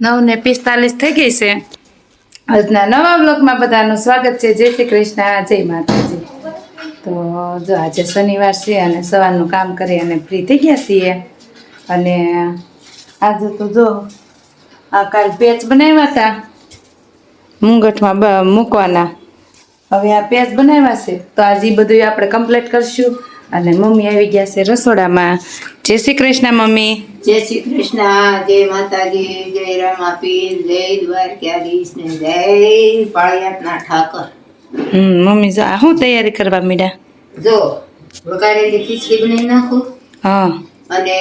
નવ ને પિસ્તાલીસ થઈ ગઈ છે. આજના નવા બ્લોગમાં બધાનું સ્વાગત છે. જય શ્રી કૃષ્ણ. જય માતાજી. તો જો આજે શનિવાર છે અને સવારનું કામ કરી અને ફ્રી થઈ ગયા છીએ. અને આજે તો જો આ કાલ પેચ બનાવ્યા હતા. મુંગઠમાં મૂકવાના. હવે આ પેચ બનાવ્યા છે. તો આજે બધું આપણે કમ્પ્લીટ કરશું. અને મમ્મી આવી ગયા છે રસોડામાં. જય શ્રી કૃષ્ણ મમ્મી. જય શ્રી કૃષ્ણ જય માતાજી જય રામાપીર જય દ્વારકાધીશ ને જય પાળિયાતના ઠાકર. હમ મમ્મી જો આ શું તૈયારી કરવા મીડા? જો વઘારેલી ખીચડી બનાવી નાખું. હા. અને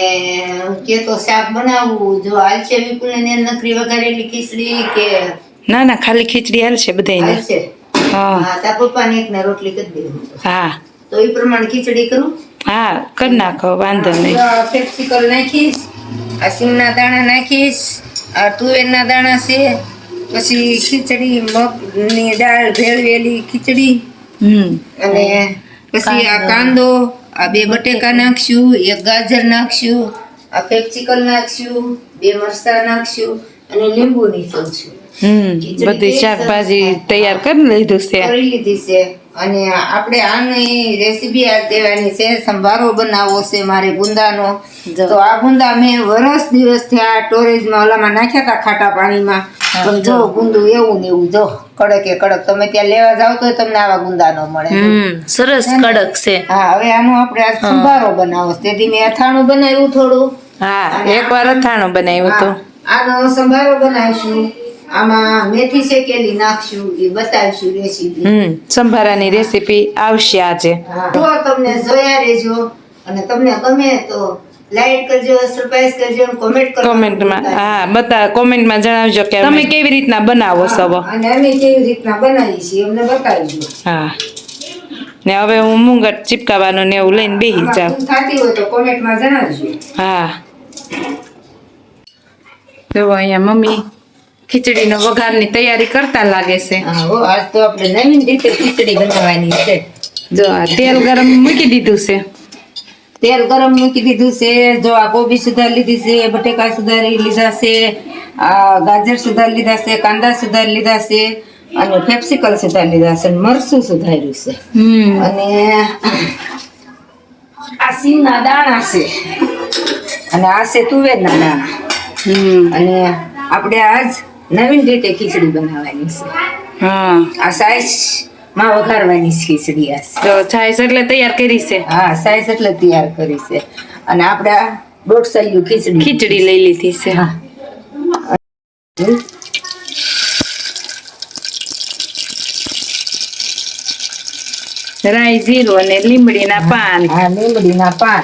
કે તો શાક બનાવવું જો હાલશે વિપુલ ને નકરી વઘારેલી ખીચડી કે ના ના ખાલી ખીચડી હાલશે હાલશે? હા. હા તા પપ્પાને એક ને રોટલી કરી દેવું હા. તો એ પ્રમાણે ખીચડી કરું? હા કરી નાખો વાંધો નહીં. પેપ્સિકલ નાખીશ આ સિંગના દાણા નાખીશ આ તુવેરના દાણા છે પછી ખીચડી મગની દાળ ભેળવેલી ખીચડી હમ. અને પછી આ કાંદો. આ બે બટેકા નાખશું એક ગાજર નાખશું આ પેપ્સિકલ નાખશું બે મરચા નાખશું અને લીંબુ નીચોવશું હમ બધી શાકભાજી તૈયાર કરી લીધું છે. કરી લીધી છે. અને આપણે આની રેસીપી આ દેવાની છે સંભારો બનાવવો છે મારે ગુંદાનો. તો આ ગુંદા મેં વરસ દિવસ થયા સ્ટોરેજમાં ઓલામાં નાખ્યા હતા ખાટા પાણીમાં. પણ જો ગુંદુ એવું ને એવું જો. કડકે કડક. તમે ત્યાં લેવા જાવ તો તમને આવા ગુંદા ન મળે. સરસ કડક છે. હા હવે આનો આપણે આ સંભારો બનાવો તેથી મેં અથાણું બનાવ્યું થોડું. હા એક વાર અથાણું બનાવ્યું તો. હતું આનો સંભારો બનાવીશું. આમાં મેથી શેકેલી નાખશું એ બતાવીશું રેસીપી હમ સંભારાની રેસીપી આવશે આજે. જો તમને જોયા રહેજો અને તમને ગમે તો લાઈક કરજો સરપ્રાઈઝ કરજો કોમેન્ટ કરજો કોમેન્ટમાં હા બતા કોમેન્ટમાં જણાવજો કે તમે કેવી રીતના બનાવો છો અને અમે કેવી રીતના બનાવીએ છીએ અમને બતાવજો. હા. ને હવે હું મુંગટ ચીપકાવાનું ને એવું લઈને બેસી જાઉં. થતી હોય તો કોમેન્ટમાં જણાવજો. હા. જો અહીંયા મમ્મી ખીચડીનો વઘારની તૈયારી કરતા લાગે છે. આજ તો આપણે નવીન રીતે ખીચડી બનાવવાની છે. જો આ તેલ ગરમ મૂકી દીધું છે. તેલ ગરમ મૂકી દીધું છે જો આ કોબી સુધારી લીધી છે બટેકા સુધારી લીધા છે આ ગાજર સુધારી લીધા છે કાંદા સુધારી લીધા છે અને ફેપ્સિકલ સુધારી લીધા છે મરસું સુધાર્યું છે. અને આ સિંગના દાણા છે. અને આ છે તુવેરના દાણા. અને આપણે આજ નવીન રીતે ખીચડી બનાવવાની છે. હા. આ સાઈઝમાં વઘારવાની છે ખીચડી આ. તો જો એટલે તૈયાર કરી છે? હા સાઈઝ એટલે તૈયાર કરી છે. અને આપણે દોઢ સૈયું ખીચડી ખીચડી લઈ લીધી છે. હા. રાઈ જીરું અને લીમડીના પાન. હા લીમડીના પાન.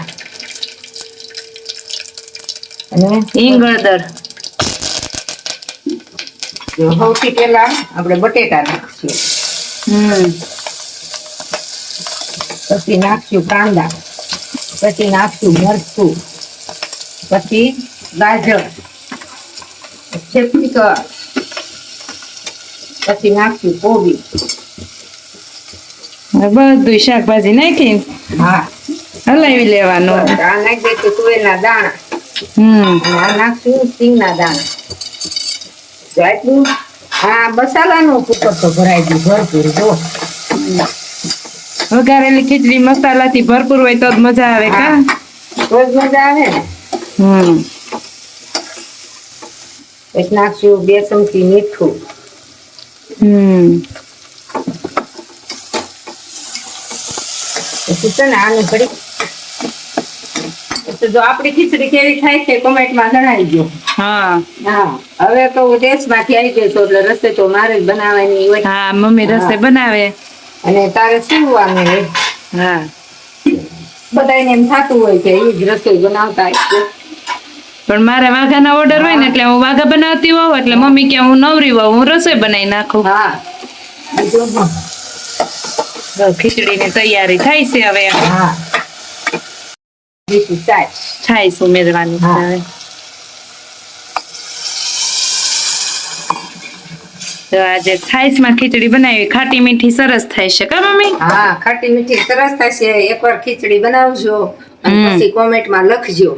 અને હિંગળદર. સૌથી પહેલા આપણે બટેટા નાખશું. હમ. પછી નાખશું કાંદા પછી નાખશું મરચું પછી ગાજર કેપ્સિકમ પછી નાખશું કોબી. બધું શાકભાજી નાખી હા. હલાવી લેવાનું. આ નાખી તુવેર તુવેરના દાણા. હમ. આ નાખશું સિંગના દાણા. જો આટલું આ મસાલાનું કુકર તો ભરાઈ ગયું ભરપૂર જો. વઘારેલી ખીચડી મસાલાથી ભરપૂર હોય તો જ મજા આવે કા? તો જ મજા આવે ને. હમ. પછી નાખશું બે ચમચી મીઠું. હમ. પછી છે ને આને ઘડી તો જો આપણી ખીચડી કેવી થાય છે કોમેન્ટમાં જણાવી દો હા. હા હવે તો હું દેશમાંથી આવી ગઈ છું એટલે રસ્તે તો મારે જ બનાવવાની હોય. હા મમ્મી રસોઈ બનાવે. અને તારે શું હોય હા. બધાને એમ થતું હોય કે એ જ રસોઈ બનાવતા હોય છે. પણ મારે વાઘાના ઓર્ડર હોય ને એટલે હું વાઘા બનાવતી હોઉં એટલે મમ્મી કે હું નવરી હોઉં હું રસોઈ બનાવી નાખું. હા. ખીચડીની તૈયારી થાય છે હવે. હા. બીજું ચાય છાશ ઉમેરવાની છે હા. હવે તો આજે છાશમાં ખીચડી બનાવી ખાટી મીઠી સરસ થાય છે કા મમ્મી? હા ખાટી મીઠી સરસ થશે એકવાર ખીચડી બનાવજો અને. પછી કોમેન્ટમાં લખજો.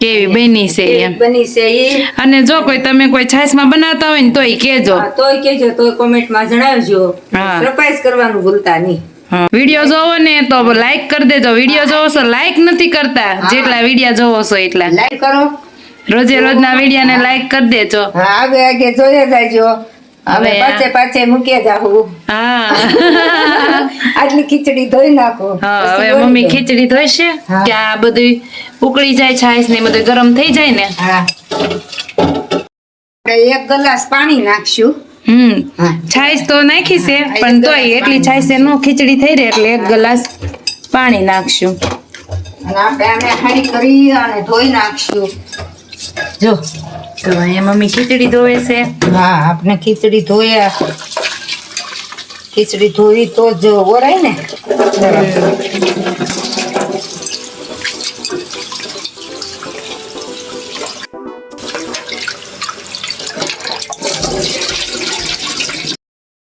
કેવી બની છે એમ. બની છે એ? અને જો કોઈ તમે કોઈ છાશમાં બનાવતા હોય ને તોય કેજો તોય કેજો તોય કોમેન્ટમાં જણાવજો. સરપ્રાઈઝ કરવાનું ભૂલતા નહીં. વીડિયો જોવો ને તો લાઈક કરી દેજો. વીડિયો જોવો છો લાઈક નથી કરતા. જેટલા વીડિયો જોવો છો એટલા. લાઈક કરો. રોજે રોજના વિડીયોને લાઈક કરી દેજો. આગે આગે જોયા જાયજો હવે હવે પાછે પાછે મૂકીએ જાહું. હા. આટલી ખીચડી ધોઈ નાખો. હા હવે મમ્મી ખીચડી ધોઈશે કે આ બધું ઉકળી જાય છાશ ને બધું ગરમ થઈ જાય ને? હા. એક ગ્લાસ પાણી નાખશું. હમ. છાશ તો નાખી છે પણ તોય એટલી છાશ નો ખીચડી થઈ રહે એટલે એક ગ્લાસ પાણી નાખશું. અને આપણે આને હારી કરી અને ધોઈ નાખશું. જો તો અહીંયા મમ્મી ખીચડી ધોવે છે. હા આપણે ખીચડી ધોયા. ખીચડી ધોઈ તો જ ઓરાય ને.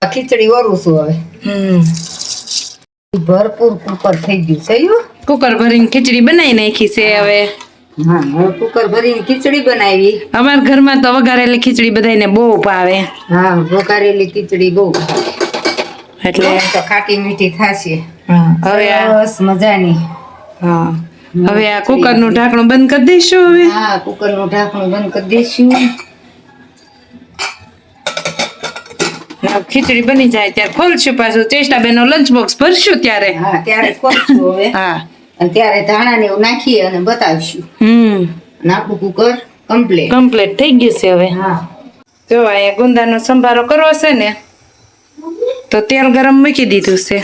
ખીચડી ઓરું છું હવે. હમ. ભરપૂર કુકર થઈ ગયું છે. કુકર ભરીને ખીચડી બનાવી નાખી છે હવે. હા કુકર ભરીને ખીચડી બનાવી. અમારા ઘરમાં તો વઘારેલી ખીચડી બધાને બહુ ભાવે. હા વઘારેલી ખીચડી બહુ. એટલે તો ખાટી મીઠી થાશે. હા, હવે સરસ મજાની. હા હવે આ કુકરનું ઢાંકણું બંધ કરી દઈશું હવે. હા કુકરનું ઢાંકણું બંધ કરી દઈશું. ખીચડી બની જાય ત્યારે ખોલશું પાછું. ચેષ્ટા બેનો લંચ બોક્સ ભરશું ત્યારે. હા ત્યારે ખોલશું હવે. હા. અને ત્યારે ધાણા ને એવું નાખીએ અને બતાવશું. હમ. અને આપણું કુકર કમ્પ્લીટ કમ્પ્લીટ થઈ ગયું છે હવે. હા. જો અહીંયા ગુંદાનો સંભારો કરવો છે ને તો તેલ ગરમ મૂકી દીધું છે.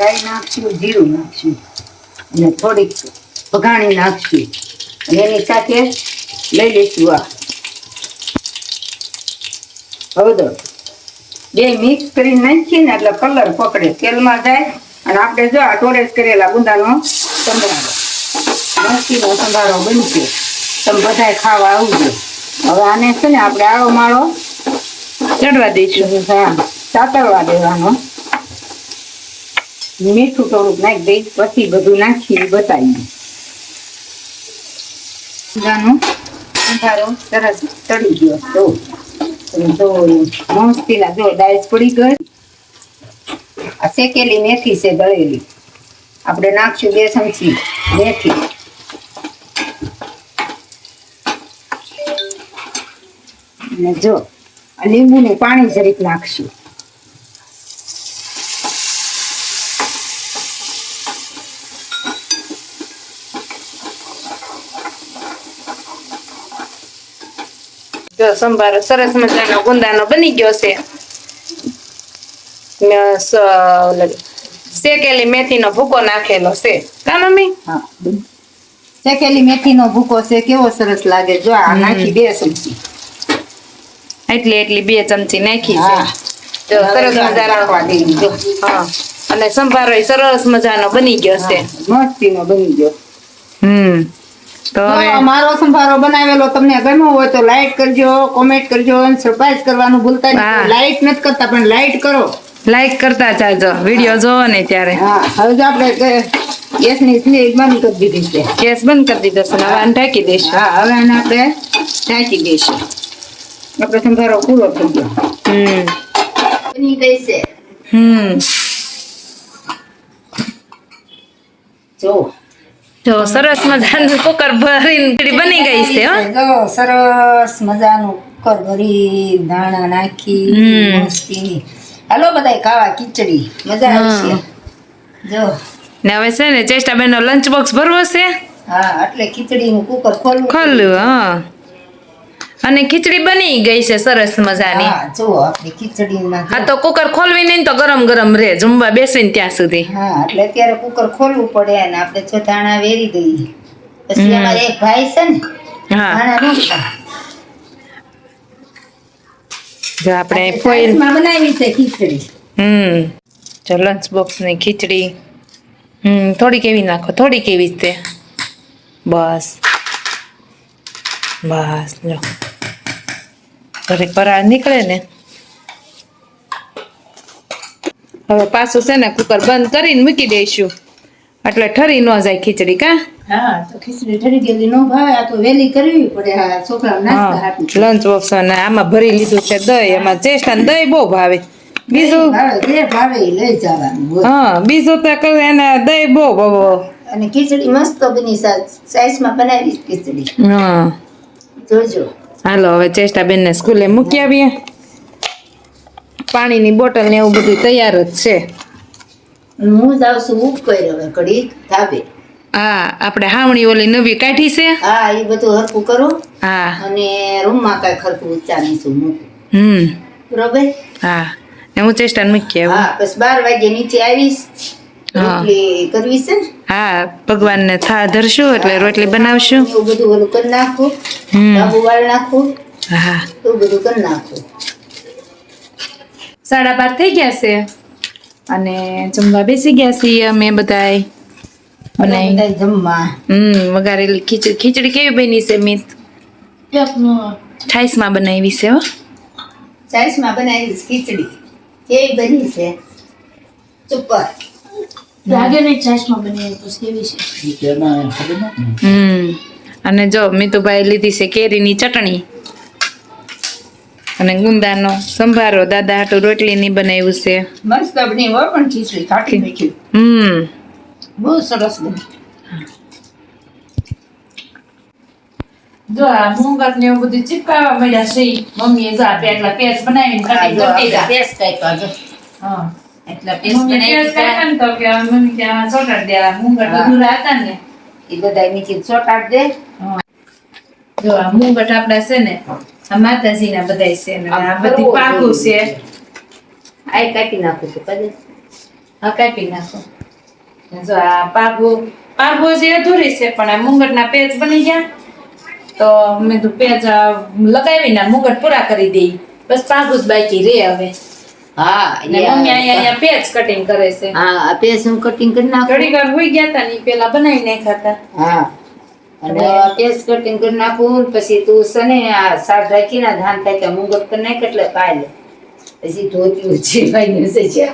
રાઈ નાખશું જીરું નાખશું. અને થોડીક વઘાણી નાખશું. એની સાથે લઈ લઈશું આ. હળદર બે મિક્સ કરીને નાખીએ ને એટલે કલર પકડે. તેલમાં જાય અને આપણે જો આ ટોરેસ કરેલા ગુંદાનો સંભારો. મસ્તીનો સંભારો બનશે. તમે બધાય ખાવા આવજો. હવે આને છે ને આપણે આળો માળો ચડવા દઈશું. હા સાતળવા દેવાનો. મીઠું થોડુંક નાખી દઈ, પછી બધું નાખી બતાવી ગુંદાનો સંભારો સરસ ચડી ગયો. તો તો મસ્તીના જો ડાયસ પડી ગઈ. આ શેકેલી મેથી છે દળેલી. આપણે નાખશું બે ચમચી મેથી. અને જો આ લીંબુનું પાણી જરીક નાખશું. સંભારો સરસ મજાનો ગુંદાનો બની ગયો છે. ને શેકેલી મેથીનો ભૂકો નાખેલો છે. કા મમ્મી? શેકેલી મેથીનો ભૂકો છે કેવો સરસ લાગે. જો આ નાખી બે ચમચી. એટલી એટલી બે ચમચી નાખી હા. છે જો સરસ મજાનો જો હા. અને સંભારો સરસ મજાનો બની ગયો છે. મસ્તીનો બની ગયો. હમ. તો મારો સંભારો બનાવેલો તમને ગમ્યો હોય તો લાઈક કરજો કોમેન્ટ કરજો અને સરપ્રાઈઝ કરવાનું ભૂલતા નહીં. લાઈક નથી કરતા પણ લાઈક કરો. લાઈક કરતા જાજો. વીડિયો જોવો ને ત્યારે. હા હવે જો આપણે ગેસની બંધ કરી દીધી છે. ગેસ બંધ કરી દીધો છે. હવે આને ઢાંકી દઈશું. હા હવે આને આપણે ઢાંકી દઈશું. આપણે સંભારો પૂરો થઈ ગયો. હમ. બની ગઈ છે. હમ. જો જો સરસ મજાનું કુકર ભરીને બની ગઈ છે હો. જો સરસ મજાનું કુકર ભરી દાણા નાખી હમ. મસ્તી હાલો બધાય ખાવા ખીચડી. મજા આવશે. જો. ને હવે છે ને ચેષ્ટા બેનો લંચ બોક્સ ભરવો છે. હા એટલે ખીચડીનું કુકર ખોલવું ખોલ્યું હા. અને ખીચડી બની ગઈ છે સરસ મજાની. હા જો આપણી ખીચડીમાં હા તો કુકર ખોલવી નહીં તો ગરમ ગરમ રહે જમવા બેસીને ત્યાં સુધી. હા એટલે અત્યારે કુકર ખોલવું પડે અને આપણે જો ધાણા વેરી દઈએ. પછી અમારે એક ભાઈ છે ને હા. જો આપણે ફોઈલ બનાવી છે ખીચડી. હમ. જો લંચ બોક્સની ખીચડી. હમ થોડીક એવી નાખો થોડીક એવી રીતે બસ. બસ જો. થોડીક પરાળ નીકળે ને. હવે પાછું છે ને કુકર બંધ કરીને મૂકી દઈશું. એટલે ઠરી ન જાય ખીચડી કા? હા તો ખીચડી ઠરી ગયેલી ન ભાવે આ તો વેલી કરવી પડે આ છોકરા નાસ્તા હાટું લંચ બોક્સ અને આમાં ભરી લીધું છે દહીં એમાં ચેસ્ટા દહીં બહુ ભાવે. બીજું? જે ભાવે એ લઈ જવાનું હા બીજું તો કઈ એને દહીં બહુ બહુ અને ખીચડી મસ્ત બની સાઈઝમાં બનાવી ખીચડી. હા. જોજો. હાલો હવે ચેષ્ટાબેનને સ્કૂલે મૂકી આવીએ. પાણીની બોટલ ને એવું બધું તૈયાર જ છે. હું જાઉં છું ઉપર હવે કડી ધાબે. હા આપણે હાવણી ઓલી નવી કાઢી છે. હા એ બધું હરકું કરો. હા. અને રૂમમાં કાંઈ ખરકું ઉચ્ચારીશું છું મૂકું. હમ. બરોબર? હા ને હું ચેસ્ટા મૂકી આવું. હા બસ બાર વાગે નીચે આવીશ. રોટલી કરવી છે ને? હા ભગવાનને થા ધરશું એટલે રોટલી બનાવશું. એવું બધું ઓલું કરી નાખું આબુ વાળ નાખું હા. એવું બધું કરી નાખું. સાડા બાર થઈ ગયા છે અને જમવા બેસી ગયા છીએ અમે બધાય. બનાવી જમવા. હમ વઘારેલી ખીચડી ખીચડી કેવી બની છે મિત? છાઈસમાં બનાવી છે હો. ચાઈસમાં બનાવી ખીચડી. કેવી બની છે? ચુપર લાગે છાશમાં બની પછી કેવી છે? હમ. અને જો મીતુભાઈ લીધી છે કેરીની ચટણી. અને ગુંદાનો સંભારો દાદા હાટુ રોટલીની બનાવ્યું છે. મસ્ત બની હોય પણ ખીચડી ખાટી મીઠી હમ. બહુ સરસ બની. જો આ મુંગટ ને એવું બધું ચીપકાવા મળ્યા છે મમ્મીએ જો આ પેટલા પેસ્ટ બનાવીને કાઢી દો પેસ્ટ કાપ્યા જો. હા. એટલા પેસ્ટ બનાવી તો કે મમ્મી દે આ મુંગટ હા. અધૂરા ને. એ બધા નીચે ચોટાડ દે. જો આ મુંગટ આપડા છે ને આ માતાજીના બધાય છે ને આ બધી પાકું છે. જોઈએ. કાપી નાખું છું કદે આ કાપી નાખો. જો આ પાગો પાગો જે અધૂરી છે પણ આ મુંગટના પેજ બની ગયા. તો મેં તો પેજ લગાવીને મુંગટ પૂરા કરી દઈ. બસ પાગું જ બાકી રે હવે. હા ને મમ્મી અહીંયા અહીંયા કટિંગ કરે છે. હા હું કટિંગ કરી નાખું. ઘડી વાર હોઈ ગયા તા ની પેલા બનાવી નાખ્યા હા. અને પેસ્ટ કટિંગ કરી નાખું પછી તું છે ને આ શાક રાખીને ધાન થાય કે કરી નાખ એટલે ખાઈ પછી ધોતી સીવવાની છે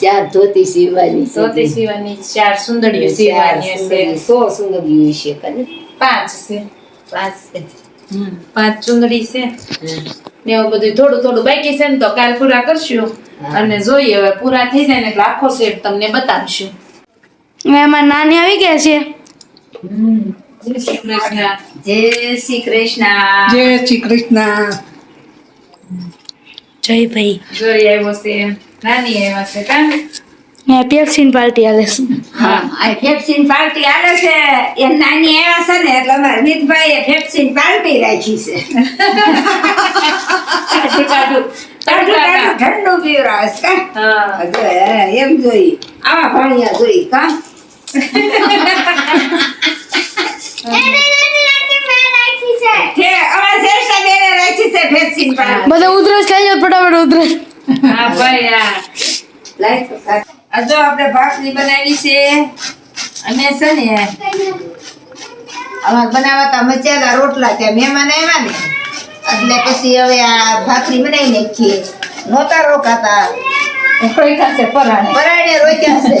ચાર ધોતી સીવવાની ધોતી સોતી સીવાની ચાર સુંદડીઓ ચાર સીવાની સુંદરી, સો સુંદરીઓ છે પાંચ છે. પાંચ છે. પાંચ ચુંદડી છે. ને એવું બધું થોડું થોડું બાકી છે ને તો કાલ પૂરા કરશું. અને જોઈએ હવે પૂરા થઈ જાય ને એટલે આખો સેટ તમને બતાવશું. એમાં નાની આવી ગયા છે? જય શ્રી કૃષ્ણ જય શ્રી કૃષ્ણ. જય શ્રી કૃષ્ણ. જય ભાઈ. જોઈ આવ્યો છે. નાની આવ્યા છે કા? મેં પેપ્સીન પાર્ટી આલે છે. હા આ ફેફસીન પાર્ટી આલે છે. એ નાની આવ્યા છે ને એટલે અમારા મિતભાઈએ ફેફસીન પાર્ટી રાખી છે. ટાઢું ટાઢું ઠંડુ ઠંડુ ઠંડુ કા એમ જોઈ. આવા ભાણિયા જોઈ કા? બધા ઉધરસ ખાઈ જાય ફટાફટ ઉધરસ. હા ભાઈ હા. લાઈટ તો જો આપણે ભાખરી બનાવી છે. અને છે ને અમારે બનાવતા મચેલા રોટલા ત્યાં મહેમાન આવ્યા ને એટલે પછી હવે આ ભાખરી બનાવી નાખીએ. નહોતા રોકાતા. કોઈ છે પરાણે. પરાયણે રોક્યા છે.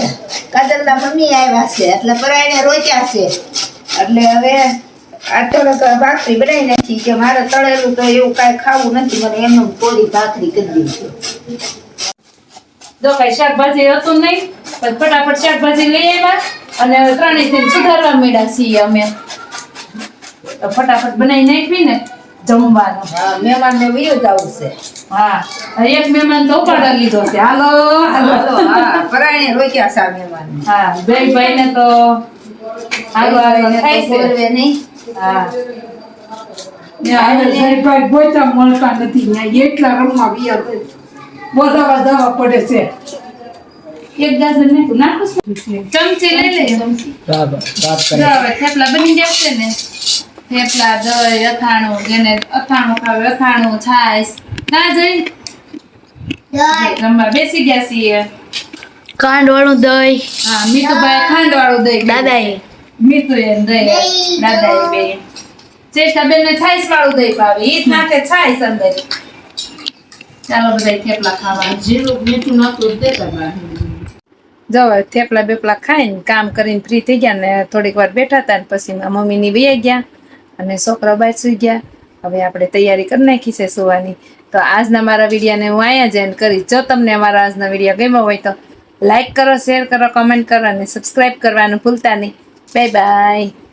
કાજલના મમ્મી આવ્યા છે એટલે પરાયણે રોક્યા છે. એટલે હવે આ થોડોક ભાખરી બનાવી નાખી. કે મારે તળેલું તો એવું કાંઈ ખાવું નથી મને એમનું કોરી ભાખરી કરી દીધી. જો કઈ શાકભાજી હતું નહીં ફટાફટ શાકભાજી લઈ આવ્યા અને ત્રણેયથી સુધારવા માંડ્યા છીએ અમે. ફટાફટ બનાવી નાખવી ને જમવાનું. હા મહેમાનને વયું જ છે હા એક મહેમાન તો ઉપાડા લીધો છે. હાલો હાલો. હા પરાયણે રોક્યા છે મહેમાન. હા જયભાઈ ને તો હાલો હાલો થાય છે. નહીં. હા. મળતા નથી. ત્યાં એટલા રમવા વ્યા. બોલાવા જવા પડે છે. એક ડઝન નાખું નાખું છું? ચમચી લઈ લે ચમચી જો હવે થેપલા બની જશે ને થેપલા દહીં અથાણું જેને અથાણું ખાવે અથાણું છાશ. ના જઈ. જમવા બેસી ગયા છીએ. કાંડ વાળું દહીં. હા મીતુભાઈ ખાંડ વાળું દહીં દાદાએ. મીતુ એ દહીં. દાદા એ બે. ચેષ્ટા બેન ને છાશ વાળું દહીં ભાવે. ઈ જ નાખે છાશ અંદર. ચાલો બધા થેપલા ખાવા જીરું મીઠું નાખું તે કરવા જો થેપલા બેપલા ખાઈને કામ કરીને ફ્રી થઈ ગયા ને થોડીક વાર બેઠા હતા ને પછી મારા મમ્મીની વૈયા ગયા અને છોકરા બહાર સુઈ ગયા. હવે આપણે તૈયારી કરી નાખી છે સુવાની. તો આજના મારા વિડીયાને હું અહીંયા જ એન્ડ કરીશ. જો તમને અમારા આજનો વીડિયો ગમ્યો હોય તો લાઈક કરો શેર કરો કમેન્ટ કરો અને સબસ્ક્રાઈબ કરવાનું ભૂલતા નહીં. Bye bye